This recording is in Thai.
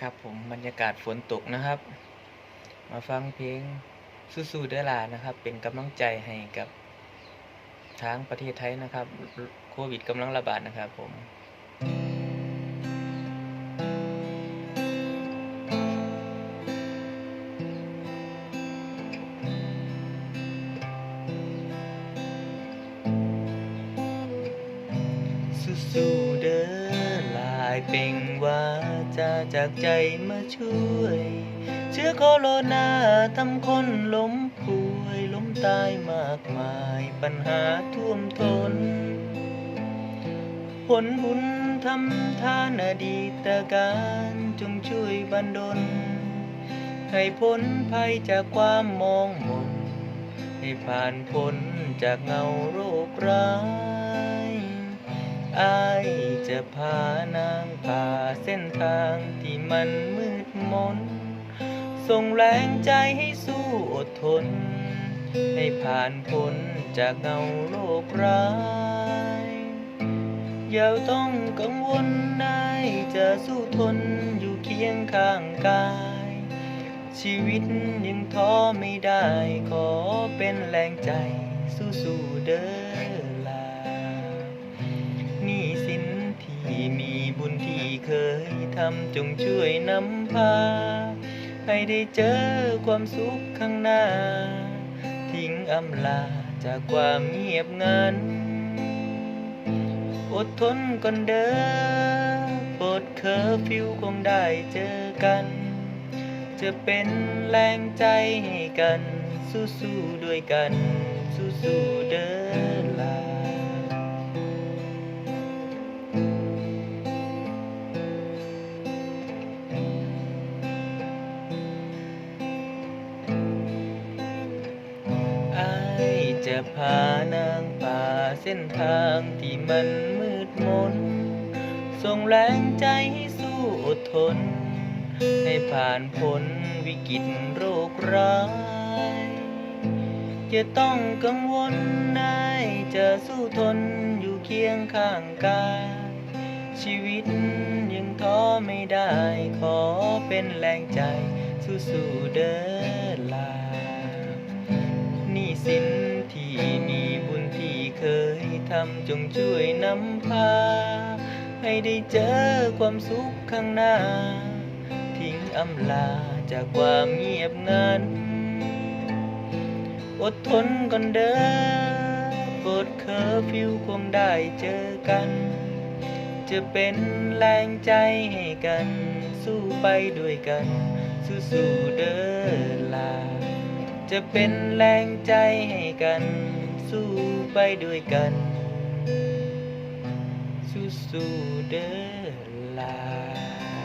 ครับผมบรรยากาศฝนตกนะครับ มาฟังเพลงสู้ๆเด้อล่ะนะครับ เป็นกำลังใจให้กับทางประเทศไทยนะครับ โควิดกำลังระบาดนะครับผมสู้ๆเด้อ เป่งว่าจะจากใจมาช่วย เชื้อโคโรนาทำคนล้มป่วยล้มตายมากมายปัญหาท่วมทนผลบุญทำทานอดีตการจงช่วยบันดล ให้พ้นภัยจากความมองมน ให้ผ่านพ้นจากเงาโรคร้าย อายจะพานางผ่าเส้นทางที่มันมืดมน ส่งแรงใจให้สู้อดทน ให้ผ่านพ้นจากเงาโรคร้าย อย่าต้องกังวลนายจะสู้ทนอยู่เคียงข้างกาย ชีวิตยังท้อไม่ได้ขอเป็นแรงใจสู้ๆเด้อ บุญที่เคยทำจงช่วยนำพา ให้ได้เจอความสุขข้างหน้า ทิ้งอำลาจากความเงียบงัน อดทนก่อนเด้อปลดเคอร์ฟิวคงได้เจอกัน จะเป็นแรงใจให้กัน สู้ๆด้วยกัน สู้ๆเด้อ จะพานางป่าเส้นทางที่มันมืดมน ส่งแรงใจให้สู้อดทน ให้ผ่านพ้นวิกฤตโรคร้าย จะต้องกังวลนายจะสู้ทนอยู่เคียงข้างกายชีวิตยังท้อไม่ได้ขอเป็นแรงใจสู้ๆเด้อลาหนี่สิน ยทำจงช่วยนำพา ให้ได้เจอความสุขข้างหน้า ทิ้งอำลาจากความเงียบงัน อดทนก่อนเด้อดเคอร์ฟิวคงได้เจอกัน จะเป็นแรงใจให้กัน สู้ไปด้วยกัน สู้ๆเด้อลา จะเป็นแรงใจให้กัน สู้ไปด้วยกัน สู้ๆเด้อลา